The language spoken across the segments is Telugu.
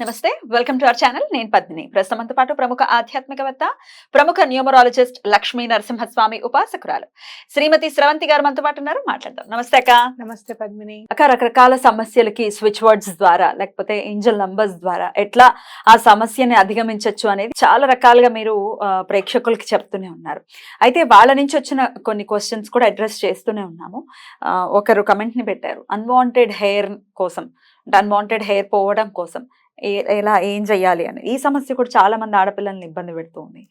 నమస్తే వెల్కమ్ టు అవర్ ఛానల్. నేను పద్మిని. ప్రస్తుతంతో పాటు ప్రముఖ ఆధ్యాత్మికవేత్త ప్రముఖ న్యూమరాలజిస్ట్ లక్ష్మీ నరసింహస్వామి ఉపాసకురాలు శ్రీమతి స్రవంతి గారు మనతో పాటు ఉన్నారు. మాట్లాడదాం. నమస్తే అక్క. నమస్తే పద్మిని. అక్క రకరకాల సమస్యలకి స్విచ్ వర్డ్స్ ద్వారా లేకపోతే ఏంజల్ నంబర్స్ ద్వారా ఎట్లా ఆ సమస్యని అధిగమించవచ్చు అనేది చాలా రకాలుగా మీరు ప్రేక్షకులకి చెప్తూనే ఉన్నారు. అయితే వాళ్ళ నుంచి వచ్చిన కొన్ని క్వశ్చన్స్ కూడా అడ్రస్ చేస్తూనే ఉన్నాము. ఒకరు కమెంట్ని పెట్టారు. అన్వాంటెడ్ హెయిర్ కోసం అంటే అన్వాంటెడ్ హెయిర్ పోవడం కోసం. ఎలా ఏం చెయ్యాలి అని. ఈ సమస్య కూడా చాలా మంది ఆడపిల్లల్ని ఇబ్బంది పెడుతూ ఉంది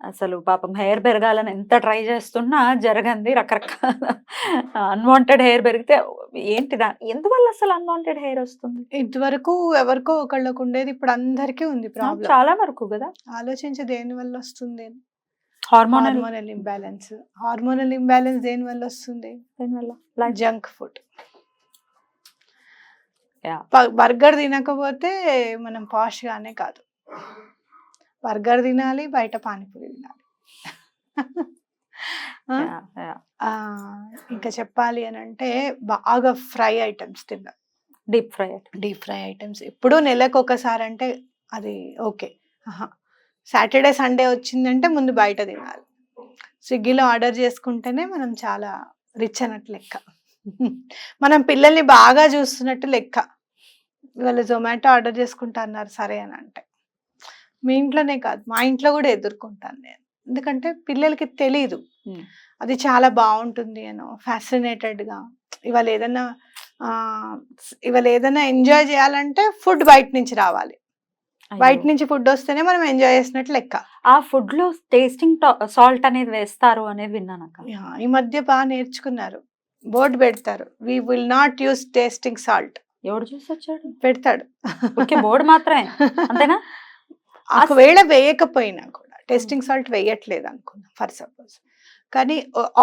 అసలు పాపం హెయిర్ పెరగాలని ఎంత ట్రై చేస్తున్నా జరగంది రకరకాల అన్వాంటెడ్ హెయిర్ పెరిగితే ఏంటి దా ఎందువల్ల అసలు అన్వాంటెడ్ హెయిర్ వస్తుంది? ఇంతవరకు ఎవరికో ఒకళ్ళకు ఉండేది ఇప్పుడు అందరికీ ఉంది ప్రాబ్లం చాలా వరకు కదా? ఆలోచించి దేని వల్ల వస్తుంది? Hormonal hormonal imbalance. Hormonal imbalance దేని వల్ల వస్తుంది? వల్ల? Junk food. బర్గర్ తినకపోతే మనం పాష్ గానే కాదు. బర్గర్ తినాలి బయట పానీపూరి తినాలి. ఇంకా చెప్పాలి అని అంటే బాగా ఫ్రై ఐటమ్స్ తిన్నాం. Deep fry deep fry items. ఎప్పుడూ నెలకు ఒకసారి అంటే అది ఓకే. సాటర్డే సండే వచ్చిందంటే ముందు బయట తినాలి. స్విగ్గీలో ఆర్డర్ చేసుకుంటేనే మనం చాలా రిచ్ అన్నట్టు లెక్క. మనం పిల్లల్ని బాగా చూస్తున్నట్టు లెక్క. ఇవాళ జొమాటో ఆర్డర్ చేసుకుంటా అన్నారు సరే అని అంటే. మీ ఇంట్లోనే కాదు మా ఇంట్లో కూడా ఎదుర్కొంటాను నేను. ఎందుకంటే పిల్లలకి తెలీదు. అది చాలా బాగుంటుంది అనో ఫ్యాసినేటెడ్గా ఇవాళ ఏదైనా ఇవాళ ఏదైనా ఎంజాయ్ చేయాలంటే ఫుడ్ బయట నుంచి రావాలి. బయట నుంచి ఫుడ్ వస్తేనే మనం ఎంజాయ్ చేసినట్టు లెక్క. ఆ ఫుడ్లో టేస్టింగ్ సాల్ట్ అనేది వేస్తారు అనేది విన్నాను ఈ మధ్య బాగా నేర్చుకున్నారు. బోర్డు పెడతారు we will not use tasting salt ఎవడు చూసి వచ్చాడు పెడతాడు. ఓకే బోర్డు మాత్రమే అంతేనా? ఒకవేళ వేయకపోయినా కూడా టేస్టింగ్ సాల్ట్ వేయట్లేదు అనుకుందాం ఫర్ సపోజ్. కానీ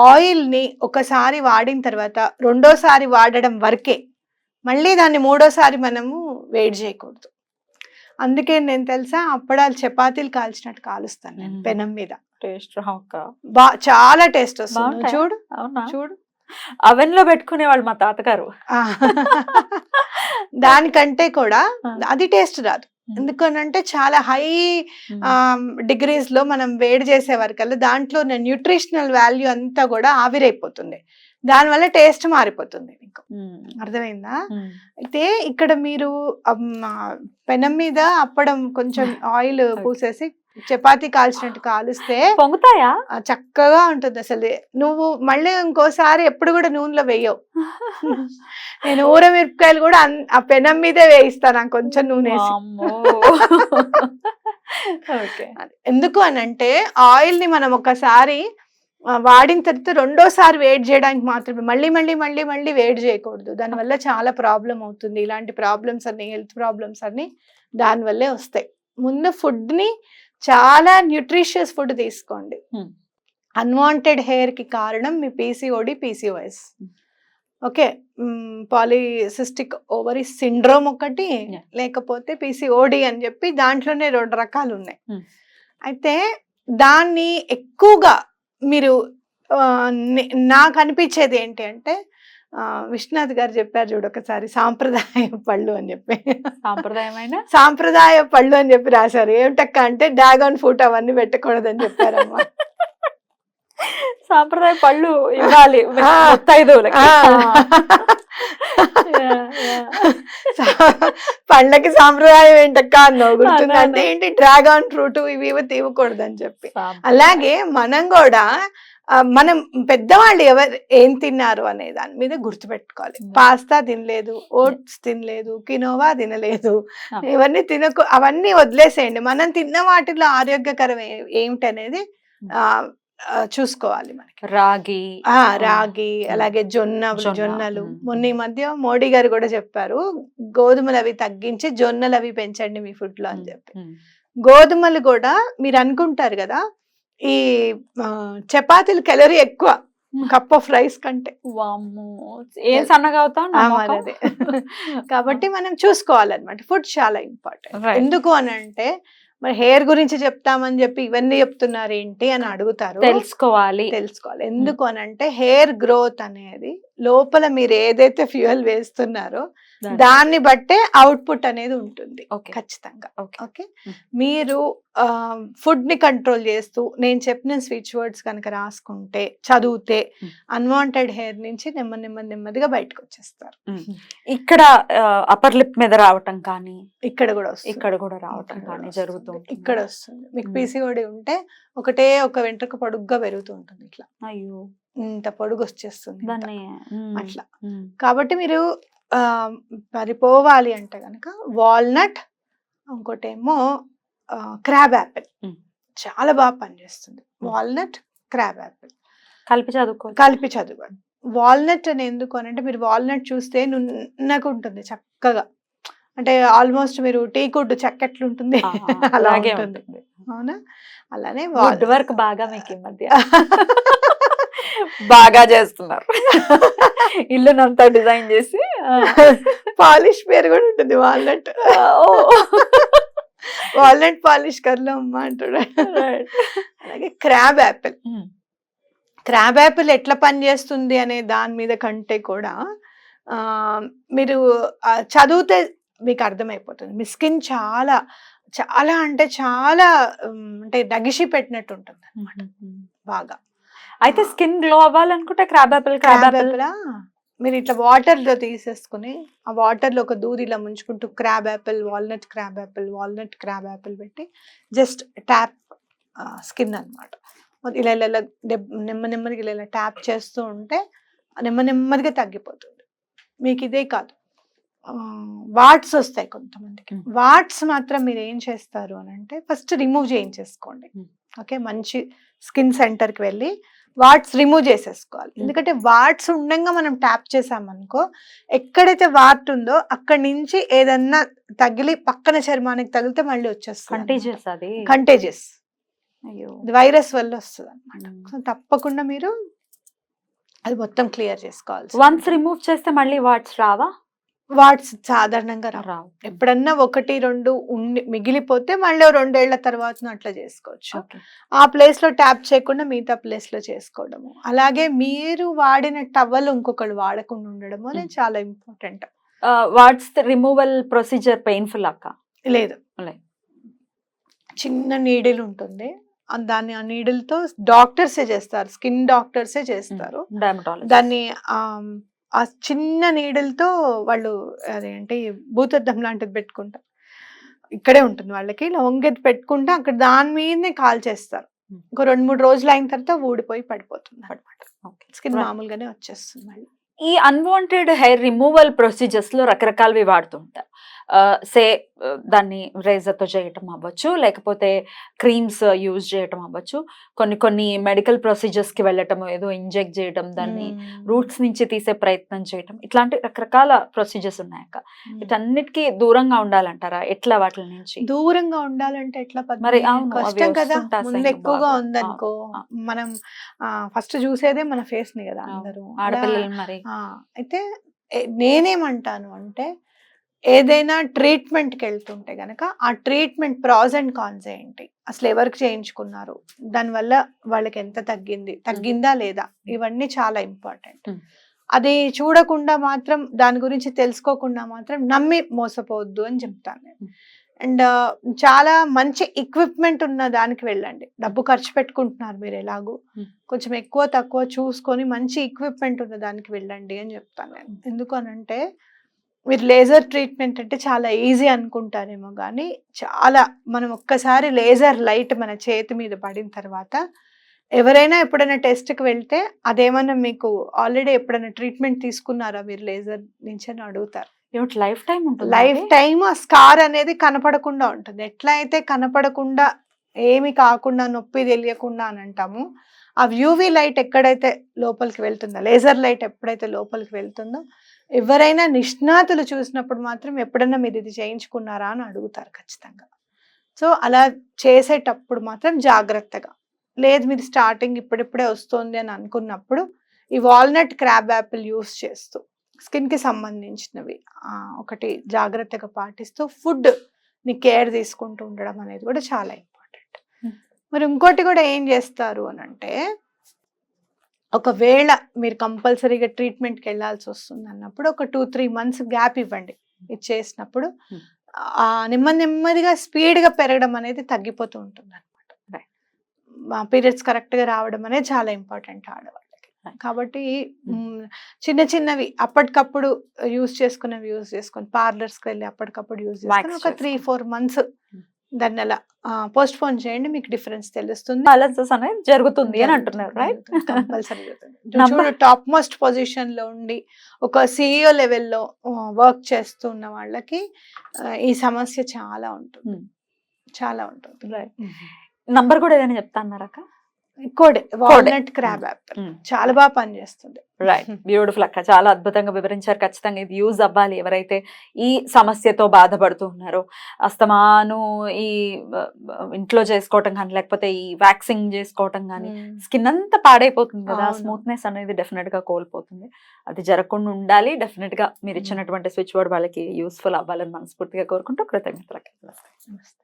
ఆయిల్ని ఒకసారి వాడిన తర్వాత రెండోసారి వాడడం వరకే మళ్ళీ దాన్ని మూడోసారి మనము వేడి చేయకూడదు. అందుకే నేను తెలుసా అప్పడాలు చపాతీలు కాల్చినట్టు కాలుస్తాను నేను. పెనం మీద. టేస్ట్ బా చాలా టేస్ట్ వస్తుంది? చూడు అవునా? చూడు. అవెన్లో పెట్టుకునే వాళ్ళు మా తాతగారు. దానికంటే కూడా. అది టేస్ట్ రాదు. ఎందుకనంటే చాలా హై డిగ్రీస్లో మనం వేడి చేసే వరకల్లా దాంట్లో న్యూట్రిషనల్ వాల్యూ అంతా కూడా ఆవిరైపోతుంది దానివల్ల టేస్ట్ మారిపోతుంది మీకు. అర్థమైందా? అయితే ఇక్కడ మీరు పెనం మీద అప్పడం కొంచెం ఆయిల్ పూసేసి చపాతీ కాల్చినట్టు కాలుస్తే పొంగుతాయా? చక్కగా ఉంటుంది అసలు. నువ్వు మళ్ళీ ఇంకోసారి ఎప్పుడు కూడా నూనెలో వేయవు. నేను ఊర మిరపకాయలు కూడా ఆ పెనం మీదే వేయిస్తాను నాకు కొంచెం నూనె. ఎందుకు అని అంటే ఆయిల్ని మనం ఒకసారి వాడిన తర్వాత రెండోసారి వేడి చేయడానికి మాత్రమే మళ్ళీ మళ్ళీ మళ్ళీ మళ్ళీ వేడి చేయకూడదు. దానివల్ల చాలా ప్రాబ్లం అవుతుంది. ఇలాంటి ప్రాబ్లమ్స్ అన్ని హెల్త్ ప్రాబ్లమ్స్ అన్ని దానివల్లే వస్తాయి. ముందు ఫుడ్ని చాలా న్యూట్రిషియస్ ఫుడ్ తీసుకోండి Hmm. అన్వాంటెడ్ హెయిర్కి కారణం మీ PCOD PCOS Hmm. Okay polycystic ovary syndrome ఒకటి. లేకపోతే పీసీఓడి అని చెప్పి దాంట్లోనే రెండు రకాలు ఉన్నాయి Hmm. అయితే దాన్ని ఎక్కువగా మీరు నాకు అనిపించేది ఏంటి అంటే విశ్వనాథ్ గారు చెప్పారు చూడు ఒకసారి సాంప్రదాయ పళ్ళు అని చెప్పి. సాంప్రదాయమైన? సాంప్రదాయ పళ్ళు అని చెప్పి రాశారు. ఏమిటక్క అంటే డ్రాగన్ ఫ్రూట్ అవన్నీ పెట్టకూడదని చెప్పారమ్మా. సాంప్రదాయ పళ్ళు ఇవ్వాలి. పళ్ళకి సాంప్రదాయం ఏంటక్క అన్నావు గుర్తుంది. అంటే ఏంటి? డ్రాగన్ ఫ్రూట్ ఇవి ఇవి తీవకూడదని చెప్పి. అలాగే మనం కూడా మనం పెద్దవాళ్ళు ఎవరు ఏం తిన్నారు అనే దాని మీద గుర్తుపెట్టుకోవాలి. Hmm. పాస్తా తినలేదు ఓట్స్ తినలేదు కినోవా తినలేదు. ఇవన్నీ తినకు అవన్నీ వదిలేసేయండి. మనం తిన్న వాటిలో ఆరోగ్యకరం ఏమిటనేది ఆ, ఆ, చూసుకోవాలి మనకి. రాగి ఆ రాగి అలాగే జొన్న జొన్న, జొన్నలు. మ్మ్. మొన్న ఈ మధ్య మోడీ గారు కూడా చెప్పారు గోధుమలు అవి తగ్గించి జొన్నలు అవి పెంచండి మీ ఫుడ్లో అని చెప్పి. గోధుమలు కూడా మీరు అనుకుంటారు కదా ఈ చపాతీలు కెలరీ ఎక్కువ. కప్ ఆఫ్ రైస్ కంటే. ఏం సన్నగా అదే. కాబట్టి మనం చూసుకోవాలన్నమాట. ఫుడ్ చాలా ఇంపార్టెంట్. ఎందుకు అని అంటే మరి హెయిర్ గురించి చెప్తామని చెప్పి ఇవన్నీ చెప్తున్నారు ఏంటి అని అడుగుతారు. తెలుసుకోవాలి. తెలుసుకోవాలి. ఎందుకు అని అంటే హెయిర్ గ్రోత్ అనేది లోపల మీరు ఏదైతే ఫ్యూయల్ వేస్తున్నారో దాన్ని బట్టే అవుట్పుట్ అనేది ఉంటుంది ఓకే. ఖచ్చితంగా. ఓకే. ఓకే. మీరు ఫుడ్ని కంట్రోల్ చేస్తూ నేను చెప్పిన స్విచ్ వర్డ్స్ కనుక రాసుకుంటే చదివితే. అన్వాంటెడ్ హెయిర్ నుంచి నెమ్మది నెమ్మది నెమ్మదిగా బయటకు వచ్చేస్తారు ఇక్కడ అప్పర్ లిప్ మీద రావటం కానీ ఇక్కడ కూడా వస్తుంది. ఇక్కడ కూడా రావటం కానీ కూడా జరుగుతూ వస్తుంది. ఉంటుంది. ఇక్కడ వస్తుంది. మీకు. పీసీఓడి ఉంటే ఒకటే ఒక వెంట్రుక పొడుగ్గా పెరుగుతూ ఉంటుంది ఇట్లా. అయ్యో. ఇంత పొడుగు వచ్చేస్తుంది అట్లా. కాబట్టి మీరు ఆ, మరి పోవాలి అంటే కనుక వాల్నట్ ఇంకోటేమో క్రాబ్ యాపిల్. చాలా బాగా పనిచేస్తుంది. Walnut crab apple. కలిపి చదువుకో కలిపి చదవండి వాల్నట్ అని ఎందుకు అని అంటే మీరు వాల్నట్ చూస్తే నున్నగా ఉంటుంది చక్కగా. అంటే ఆల్మోస్ట్ మీరు టీ కుడ్ చెక్కట్లు ఉంటుంది. అలాగే ఉంటుంది. అవునా? అలానే వర్క్ బాగా మీకు ఈ మధ్య. బాగా చేస్తున్నారు. ఇల్లునంతా డిజైన్ చేసి పాలిష్ పేరు కూడా ఉంటుంది వాల్నట్. వాల్నట్ పాలిష్ కర్లో అమ్మ అంటాడు. అలాగే క్రాబ్ యాపిల్. ఉమ్, క్రాబ్ యాపిల్ ఎట్లా పనిచేస్తుంది అనే దాని మీద కంటే కూడా మీరు చదివితే మీకు అర్థమైపోతుంది. మీ స్కిన్ చాలా చాలా అంటే చాలా అంటే దగిషి పెట్టినట్టు ఉంటుంది అనమాట ఉమ్. బాగా. అయితే స్కిన్ గ్లో అవ్వాలనుకుంటే క్రాబ్ యాపిల్ క్రాబ్ యాపిల్. మీరు ఇట్లా వాటర్లో తీసేసుకుని ఆ వాటర్లో ఒక దూది ఇలా ముంచుకుంటూ crab apple walnut crab apple walnut crab apple పెట్టి జస్ట్ ట్యాప్ స్కిన్ అన్నమాట. ఇలా ఇలా నెమ్మ నెమ్మదిగా ఇలా ఇలా ట్యాప్ చేస్తూ ఉంటే నెమ్మ నెమ్మదిగా తగ్గిపోతుంది. మీకు ఇదే కాదు. వాట్స్ వస్తాయి కొంతమందికి. వాట్స్ మాత్రం మీరు ఏం చేస్తారు అని అంటే ఫస్ట్ రిమూవ్ చేయించేసుకోండి. ఓకే? మంచి స్కిన్ సెంటర్కి వెళ్ళి వాట్స్ రిమూవ్ చేసేసుకోవాలి. Hmm. ఎందుకంటే వాట్స్ ఉండంగా మనం ట్యాప్ చేసామనుకో ఎక్కడైతే వాట్ ఉందో అక్కడి నుంచి ఏదన్నా తగిలి పక్కన చర్మానికి తగిలితే మళ్ళీ వచ్చేస్తుంది కంటేజియస్ అది. కంటేజియస్ అయ్యో. వైరస్ వల్ల వస్తుంది అనమాట Hmm. సో తప్పకుండా మీరు అది మొత్తం క్లియర్ చేసుకోవాలి వన్స్ రిమూవ్ చేస్తే మళ్ళీ వాట్స్ రావా? వాట్స్ సాధారణంగా రావు. ఎప్పుడన్నా ఒకటి రెండు ఉండి మిగిలిపోతే మళ్ళీ రెండేళ్ళ తర్వాత అట్లా చేసుకోవచ్చు. ఆ ప్లేస్లో ట్యాప్ చేయకుండా మిగతా ప్లేస్లో చేసుకోవడము. అలాగే మీరు వాడిన టవల్ ఇంకొకళ్ళు వాడకుండా ఉండడము అనేది. చాలా important. Warts removal procedure painful అక్క? లేదు. చిన్న నీడిల్ ఉంటుంది. దాన్ని ఆ నీడిల్తో డాక్టర్సే చేస్తారు. స్కిన్ డాక్టర్సే చేస్తారు. దాన్ని ఆ చిన్న నీడిల్తో వాళ్ళు అదేంటి భూతద్దం లాంటిది పెట్టుకుంటారు. ఇక్కడే ఉంటుంది వాళ్ళకి ఇలా వంగెత్తి పెట్టుకుంటే అక్కడ దాని మీదనే కాల్ చేస్తారు. ఒక రెండు మూడు రోజులు అయిన తర్వాత ఊడిపోయి పడిపోతుంది అనమాట స్కిన్. మామూలుగానే వచ్చేస్తుంది మళ్ళీ. ఈ అన్వాంటెడ్ హెయిర్ రిమూవల్ ప్రొసీజర్స్లో రకరకాలవి వాడుతుంటారు సే దాన్ని razor తో చేయటం అవ్వచ్చు లేకపోతే క్రీమ్స్ యూజ్ చేయటం అవ్వచ్చు కొన్ని కొన్ని మెడికల్ ప్రొసీజర్స్కి వెళ్ళటం ఏదో ఇంజెక్ట్ చేయటం దాన్ని రూట్స్ నుంచి తీసే ప్రయత్నం చేయటం ఇట్లాంటి రకరకాల ప్రొసీజర్స్ ఉన్నాయక్క Hmm. వీటన్నిటికీ దూరంగా ఉండాలంటారా ఎట్లా వాటి నుంచి దూరంగా ఉండాలంటే ఎట్లా? మరి కష్టం కదా ఎక్కువగా. ఉందనుకో మనం ఫస్ట్ చూసేదే మన ఫేస్ని కదా. అందరూ ఆడపిల్లలు మరి అయితే నేనేమంటాను అంటే ఏదైనా ట్రీట్మెంట్కి వెళ్తుంటే గనక ఆ ట్రీట్మెంట్ ప్రాస్ అండ్ కాన్స్ ఏంటి? అసలు ఎవరికి చేయించుకున్నారు? దానివల్ల వాళ్ళకి ఎంత తగ్గింది తగ్గిందా లేదా? ఇవన్నీ చాలా ఇంపార్టెంట్. అది చూడకుండా మాత్రం దాని గురించి తెలుసుకోకుండా మాత్రం నమ్మి మోసపోవద్దు అని చెప్తాను నేను. అండ్ చాలా మంచి ఎక్విప్మెంట్ ఉన్న దానికి వెళ్ళండి. డబ్బు ఖర్చు పెట్టుకుంటున్నారు మీరు ఎలాగో. కొంచెం ఎక్కువ తక్కువ చూసుకొని మంచి ఎక్విప్మెంట్ ఉన్న దానికి వెళ్ళండి అని చెప్తాను నేను. ఎందుకు అనంటే మీరు లేజర్ ట్రీట్మెంట్ అంటే చాలా ఈజీ అనుకుంటారేమో కానీ చాలా మనం ఒక్కసారి లేజర్ లైట్ మన చేతి మీద పడిన తర్వాత ఎవరైనా ఎప్పుడైనా టెస్ట్కి వెళ్తే అదేమన్నా మీకు ఆల్రెడీ ఎప్పుడైనా ట్రీట్మెంట్ తీసుకున్నారా మీరు లేజర్ నుంచి అని అడుగుతారు. లైఫ్ టైం ఉంటుంది లైఫ్ టైమ్ ఆ స్కార్ అనేది కనపడకుండా ఉంటుంది. ఎట్లా అయితే కనపడకుండా ఏమి కాకుండా నొప్పి తెలియకుండా అని అంటాము ఆ యూవి లైట్ ఎక్కడైతే లోపలికి వెళ్తుందో లేజర్ లైట్ ఎప్పుడైతే లోపలికి వెళ్తుందో ఎవరైనా నిష్ణాతులు చూసినప్పుడు మాత్రం ఎప్పుడన్నా మీరు ఇది చేయించుకున్నారా అని అడుగుతారు ఖచ్చితంగా. సో అలా చేసేటప్పుడు మాత్రం జాగ్రత్తగా. లేదు మీరు స్టార్టింగ్ ఇప్పుడిప్పుడే వస్తుంది అని అనుకున్నప్పుడు ఈ వాల్నట్ క్రాబ్ యాపిల్ యూస్ చేస్తూ స్కిన్కి సంబంధించినవి ఒకటి జాగ్రత్తగా పాటిస్తూ ఫుడ్ని కేర్ తీసుకుంటూ ఉండడం అనేది కూడా చాలా ఇంపార్టెంట్. మరి ఇంకోటి కూడా ఏం చేస్తారు అని అంటే ఒకవేళ మీరు కంపల్సరీగా ట్రీట్మెంట్కి వెళ్ళాల్సి వస్తుంది అన్నప్పుడు ఒక టూ త్రీ మంత్స్ గ్యాప్ ఇవ్వండి ఇది చేసినప్పుడు Hmm. ఆ నెమ్మది నెమ్మదిగా స్పీడ్గా పెరగడం అనేది తగ్గిపోతూ ఉంటుంది. అనమాట పీరియడ్స్ కరెక్ట్గా రావడం అనేది చాలా ఇంపార్టెంట్ ఆడవాళ్ళకి. కాబట్టి Hmm. చిన్న చిన్నవి అప్పటికప్పుడు యూజ్ చేసుకునేవి యూజ్ చేసుకొని పార్లర్స్కి వెళ్ళి అప్పటికప్పుడు యూజ్ చేసుకొని ఒక త్రీ. Four months Hmm. దాన్ని అలా పోస్ట్ పోన్ చేయండి మీకు డిఫరెన్స్ తెలుస్తుంది. బ్యాలెన్సెస్ అనేది జరుగుతుంది అని అంటున్నారు రైట్ కంపల్సరీ చూడు టాప్ మోస్ట్ పొజిషన్లో ఉండి ఒక సిఇఓ లెవెల్లో వర్క్ చేస్తున్న వాళ్ళకి ఈ సమస్య చాలా ఉంటుంది. Hmm. చాలా ఉంటుంది. రైట్ నంబర్ కూడా ఏదైనా చెప్తా అన్నారక్క కోడే వాల్నట్ క్రాబ్ యాపిల్. చాలా బాగా పనిచేస్తుంది. రైట్ బ్యూటిఫుల్ అక్క. చాలా అద్భుతంగా వివరించారు. ఖచ్చితంగా ఇది యూజ్ అవ్వాలి ఎవరైతే ఈ సమస్యతో బాధపడుతూ ఉన్నారో. అస్తమాను ఈ ఇంట్లో చేసుకోవటం కానీ లేకపోతే ఈ వ్యాక్సింగ్ చేసుకోవటం కానీ స్కిన్ అంతా పాడైపోతుంది కదా. స్మూత్నెస్ అనేది డెఫినెట్గా కోల్పోతుంది. అది జరగకుండా ఉండాలి. డెఫినెట్గా మీరు. ఇచ్చినటువంటి స్విచ్ బోర్డ్ వాళ్ళకి యూస్ఫుల్ అవ్వాలని మనస్ఫూర్తిగా కోరుకుంటూ కృతజ్ఞతలు నమస్తే.